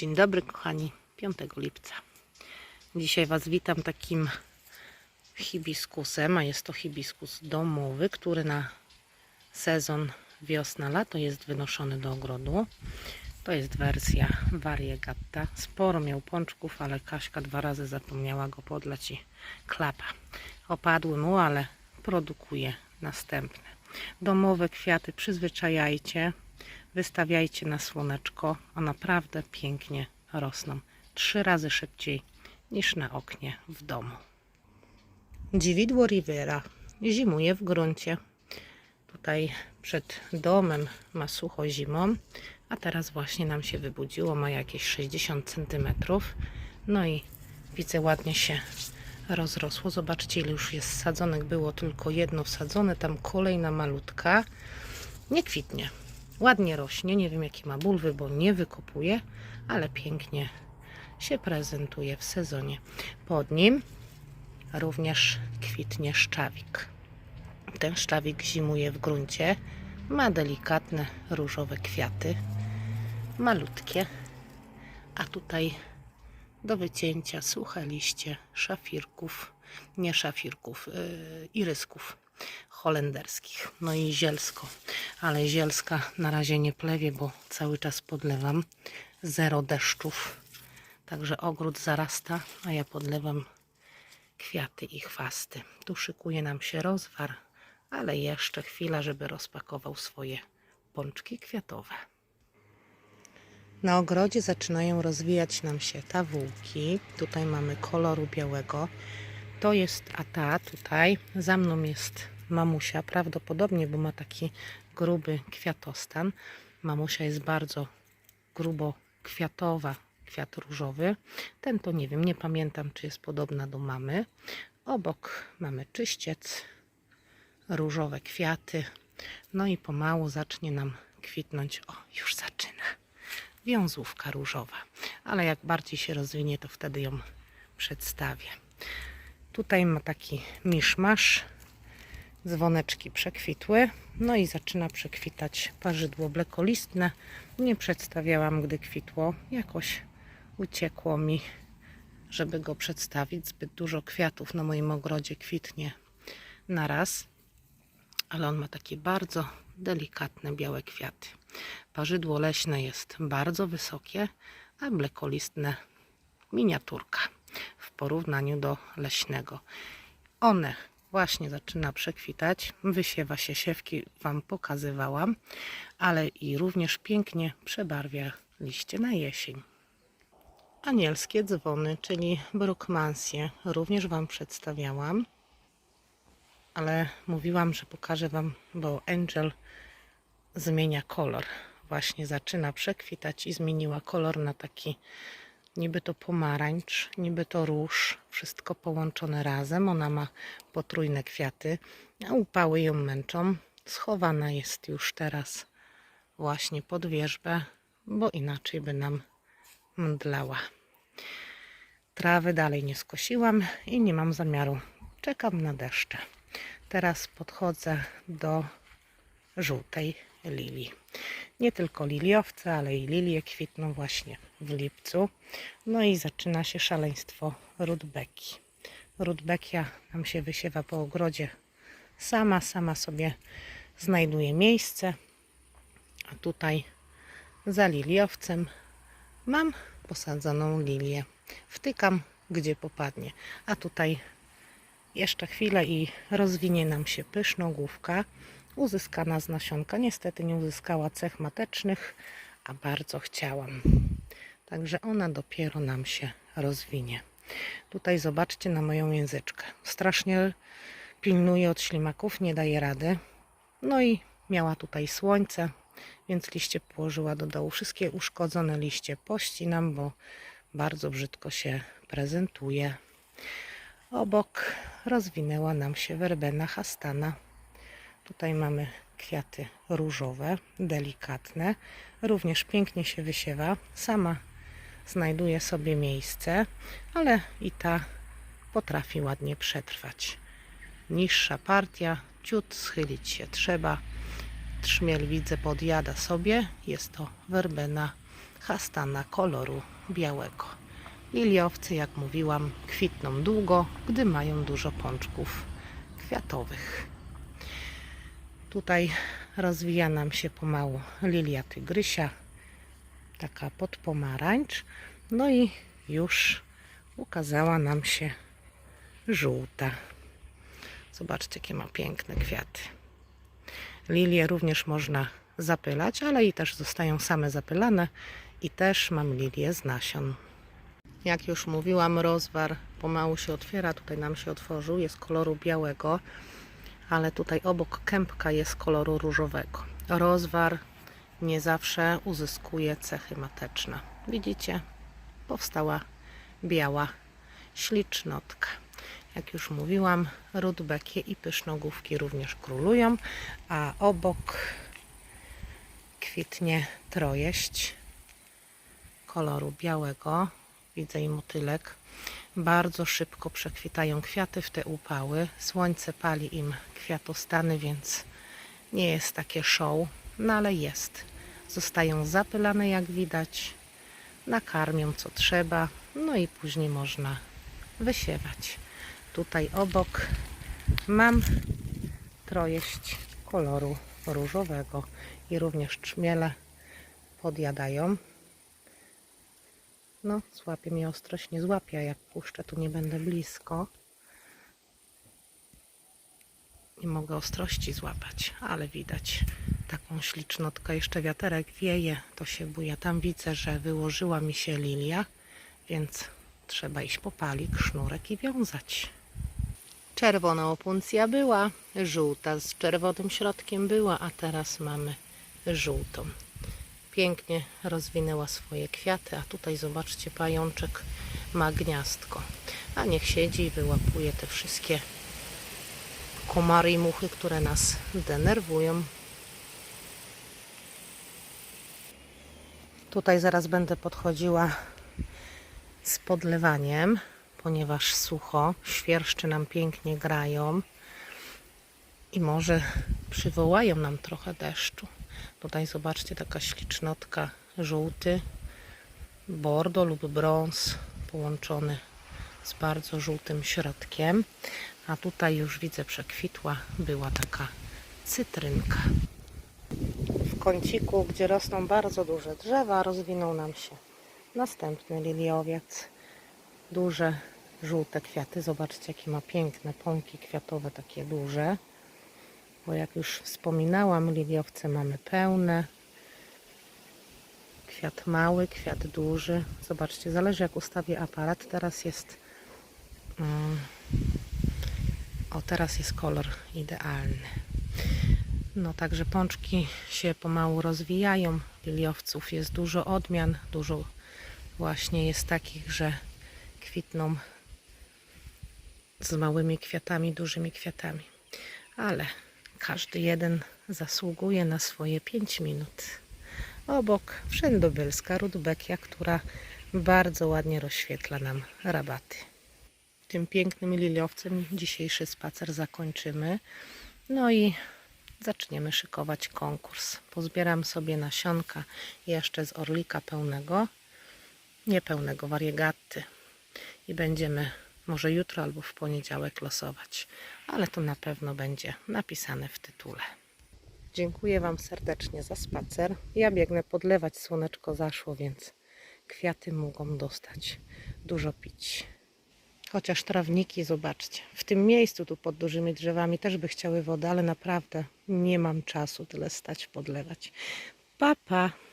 Dzień dobry kochani, 5 lipca. Dzisiaj Was witam takim hibiskusem, a jest to hibiskus domowy, który na sezon wiosna-lato jest wynoszony do ogrodu. To jest wersja variegata. Sporo miał pączków, ale Kaśka dwa razy zapomniała go podlać i klapa. Opadły mu, ale produkuje następne. Domowe kwiaty przyzwyczajajcie, wystawiajcie na słoneczko, a naprawdę pięknie rosną. Trzy razy szybciej niż na oknie w domu. Dziwidło Rivera zimuje w gruncie. Tutaj przed domem ma sucho zimą, a teraz właśnie nam się wybudziło, ma jakieś 60 cm. No i widzę ładnie się rozrosło. Zobaczcie ile już jest sadzonek. Było tylko jedno wsadzone, tam kolejna malutka. Nie kwitnie. Ładnie rośnie. Nie wiem jakie ma bulwy, bo nie wykopuje, ale pięknie się prezentuje w sezonie. Pod nim również kwitnie szczawik. Ten szczawik zimuje w gruncie. Ma delikatne różowe kwiaty. Malutkie. A tutaj do wycięcia suche liście szafirków, nie szafirków, yy, irysków holenderskich. No i zielsko, ale zielska na razie nie plewie, bo cały czas podlewam. Zero deszczów, także ogród zarasta, a ja podlewam kwiaty i chwasty. Tu szykuje nam się rozwar, ale jeszcze chwila, żeby rozpakował swoje pączki kwiatowe. Na ogrodzie zaczynają rozwijać nam się tawółki. Tutaj mamy koloru białego. To jest a ta tutaj. Za mną jest mamusia, prawdopodobnie, bo ma taki gruby kwiatostan. Mamusia jest bardzo grubo kwiatowa, kwiat różowy. Ten to nie wiem, nie pamiętam, czy jest podobna do mamy. Obok mamy czyściec, różowe kwiaty. No i pomału zacznie nam kwitnąć. O, już zaczyna wiązówka różowa. Ale jak bardziej się rozwinie, to wtedy ją przedstawię. Tutaj ma taki miszmasz. Dzwoneczki przekwitły. No i zaczyna przekwitać parzydło blekolistne. Nie przedstawiałam, gdy kwitło. Jakoś uciekło mi, żeby go przedstawić. Zbyt dużo kwiatów na moim ogrodzie kwitnie na raz. Ale on ma takie bardzo delikatne białe kwiaty. Parzydło leśne jest bardzo wysokie, a blekolistne miniaturka porównaniu do leśnego. One właśnie zaczyna przekwitać. Wysiewa się siewki, Wam pokazywałam, ale i również pięknie przebarwia liście na jesień. Anielskie dzwony, czyli brukmansje, również Wam przedstawiałam, ale mówiłam, że pokażę Wam, bo Angel zmienia kolor. Właśnie zaczyna przekwitać i zmieniła kolor na taki niby to pomarańcz, niby to róż, wszystko połączone razem. Ona ma potrójne kwiaty, a upały ją męczą. Schowana jest już teraz właśnie pod wierzbę, bo inaczej by nam mdlała. Trawy dalej nie skosiłam i nie mam zamiaru. Czekam na deszcze. Teraz podchodzę do żółtej lilii. Nie tylko liliowce, ale i lilie kwitną właśnie w lipcu. No i zaczyna się szaleństwo rudbeki. Rudbekia nam się wysiewa po ogrodzie sama, sama sobie znajduje miejsce. A tutaj za liliowcem mam posadzoną lilię. Wtykam, gdzie popadnie. A tutaj jeszcze chwilę i rozwinie nam się pysznogłówka uzyskana z nasionka. Niestety nie uzyskała cech matecznych, a bardzo chciałam. Także ona dopiero nam się rozwinie. Tutaj zobaczcie na moją języczkę. Strasznie pilnuje od ślimaków, nie daje rady. No i miała tutaj słońce, więc liście położyła do dołu. Wszystkie uszkodzone liście pościnam, bo bardzo brzydko się prezentuje. Obok rozwinęła nam się werbena hastana. Tutaj mamy kwiaty różowe, delikatne. Również pięknie się wysiewa. Sama znajduje sobie miejsce, ale i ta potrafi ładnie przetrwać. Niższa partia, ciut schylić się trzeba. Trzmiel widzę podjada sobie. Jest to werbena chastana koloru białego. Liliowcy, jak mówiłam, kwitną długo, gdy mają dużo pączków kwiatowych. Tutaj rozwija nam się pomału lilia tygrysia, taka pod pomarańcz. No i już ukazała nam się żółta. Zobaczcie, jakie ma piękne kwiaty. Lilie również można zapylać, ale i też zostają same zapylane. I też mam lilię z nasion. Jak już mówiłam, rozwar pomału się otwiera. Tutaj nam się otworzył, jest koloru białego, ale tutaj obok kępka jest koloru różowego. Rozwar nie zawsze uzyskuje cechy mateczne. Widzicie? Powstała biała ślicznotka. Jak już mówiłam, rudbekie i pysznogłówki również królują, a obok kwitnie trojeść koloru białego. Widzę i motylek. Bardzo szybko przekwitają kwiaty w te upały. Słońce pali im kwiatostany, więc nie jest takie show, no ale jest. Zostają zapylane, jak widać. Nakarmią co trzeba, no i później można wysiewać. Tutaj obok mam trojeść koloru różowego i również czmiele podjadają. No, złapie mnie ostrość, nie złapie, jak puszczę, tu nie będę blisko. Nie mogę ostrości złapać, ale widać taką ślicznotkę. Jeszcze wiaterek wieje, to się buja. Tam widzę, że wyłożyła mi się lilia, więc trzeba iść po palik, sznurek i wiązać. Czerwona opuncja była, żółta z czerwonym środkiem była, a teraz mamy żółtą. Pięknie rozwinęła swoje kwiaty, a tutaj zobaczcie, pajączek ma gniazdko. A niech siedzi i wyłapuje te wszystkie komary i muchy, które nas denerwują. Tutaj zaraz będę podchodziła z podlewaniem, ponieważ sucho, świerszcze nam pięknie grają i może przywołają nam trochę deszczu. Tutaj zobaczcie taka ślicznotka żółty, bordo lub brąz połączony z bardzo żółtym środkiem. A tutaj już widzę przekwitła była taka cytrynka. W kąciku, gdzie rosną bardzo duże drzewa, rozwinął nam się następny liliowiec. Duże, żółte kwiaty. Zobaczcie, jakie ma piękne pąki kwiatowe, takie duże. Bo jak już wspominałam, liliowce mamy pełne. Kwiat mały, kwiat duży. Zobaczcie, zależy jak ustawię aparat. Teraz jest... mm, o, teraz jest kolor idealny. No także pączki się pomału rozwijają. Liliowców jest dużo odmian, dużo właśnie jest takich, że kwitną z małymi kwiatami, dużymi kwiatami. Ale każdy jeden zasługuje na swoje 5 minut. Obok wszędobylska rudbekia, która bardzo ładnie rozświetla nam rabaty. Tym pięknym liliowcem dzisiejszy spacer zakończymy. No i zaczniemy szykować konkurs. Pozbieram sobie nasionka jeszcze z orlika pełnego, niepełnego wariegaty i będziemy może jutro albo w poniedziałek losować, ale to na pewno będzie napisane w tytule. Dziękuję Wam serdecznie za spacer. Ja biegnę podlewać, słoneczko zaszło, więc kwiaty mogą dostać dużo pić. Chociaż trawniki, zobaczcie, w tym miejscu tu pod dużymi drzewami też by chciały wodę, ale naprawdę nie mam czasu tyle stać podlewać. Papa! Pa.